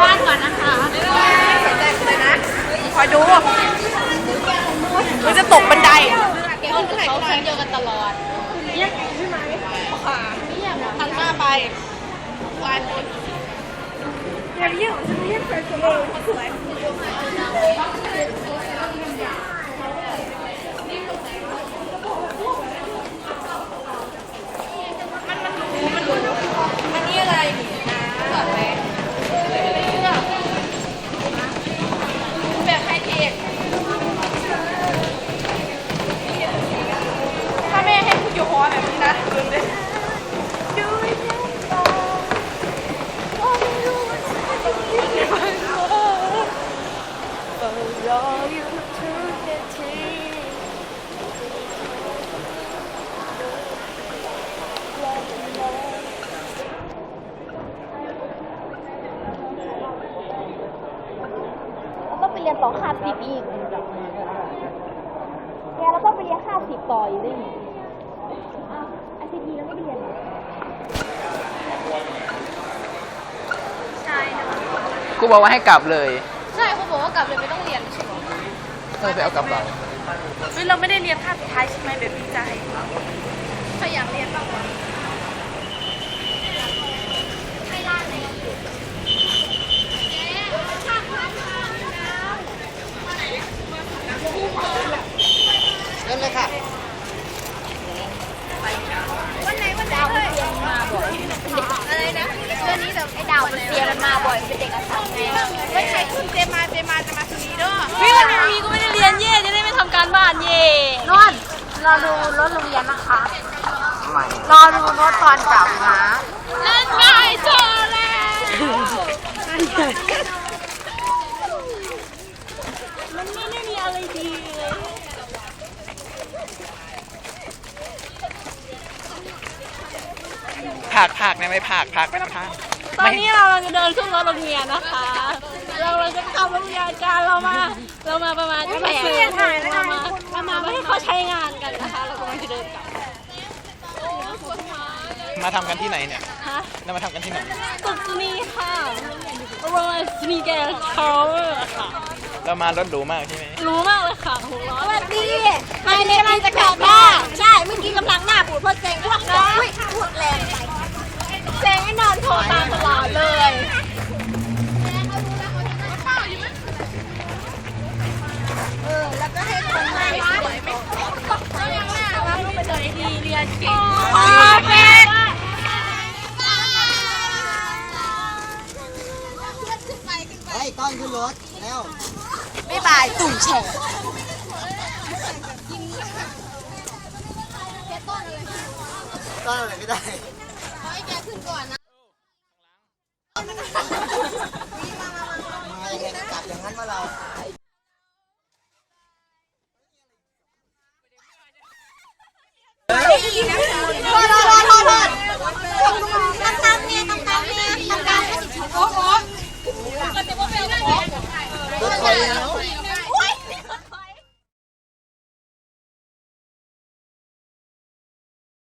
บ้านก่อนนะคะใจเลนะคอยดูมันจะตกบันไดเขาเซ็นเดียกันตลอดเรียกใช่ไหมค่ทานมาไปวันเรียกเรียกเรียกไปสสวย ต้องไปเรียนต่อคาบสิบอีกแกเราต้องไปเรียนคาบสิบต่ออีกด้วย อาทิตย์นี้เราไม่ได้เรียนเหรอครูบอกว่าให้กลับเลยใช่เขาบอกว่ากลับเลยไม่ต้องเรียนใช่ไหมเออไปเอากระเป๋าเฮ้ยเราไม่ได้เรียนคาบสุดท้ายใช่ไหมแบบดีใจใครอยากเรียนบ้างวะอะไรนะเรื่องนี้แบบ ไอ้ดาวมันเรียมันมาบ่อยเป็นเด็กอาสาไงไม่ใครขึ้นเจมาเจมาจะมาสุนีด้อพี่วันนี้ก็ไม่ได้เรียนเย่จะได้ไม่ทำการบ้านเย่นอนรอดูรถโรงเรียนนะคะรอดูรถตอนกลับนะนั่นไงเจอแล้วมันไม่ได้มีอะไรดีเลยผักผักเนี่ยไม่ผักผักไปนะพัง ตอนนี้เรากำลังจะเดินขึ้นรถโรงเรียนนะคะ เราเราจะเข้าโรงเรียนกันเรามา เรามาประมาณจะมาซื้อเรามาเรามาไม่ให้เขาใช้งานกันนะคะ เรากำลังจะเดินกลับมาทำกันที่ไหนเนี่ยฮะแล้วมาทำกันที่ไหนตึกนี้ค่ะโรงเรียนสมีแกนทาวเวอร์ค่ะ เรามารถหรูมากใช่ไหมรู้มากเลยค่ะหัวเราะสวัสดีไม่ได้กำลังจะกลับบ้านใช่ เมื่อกี้กำลังหน้า รียนเก่งโอเคเฮ้ยก้อนขึ้นรถแล้วบ๊ายบายตุ่มแฉะก้อนอะไรไม่ได้มายังไงก็กลับอย่างนั้นมาเรา โทษโ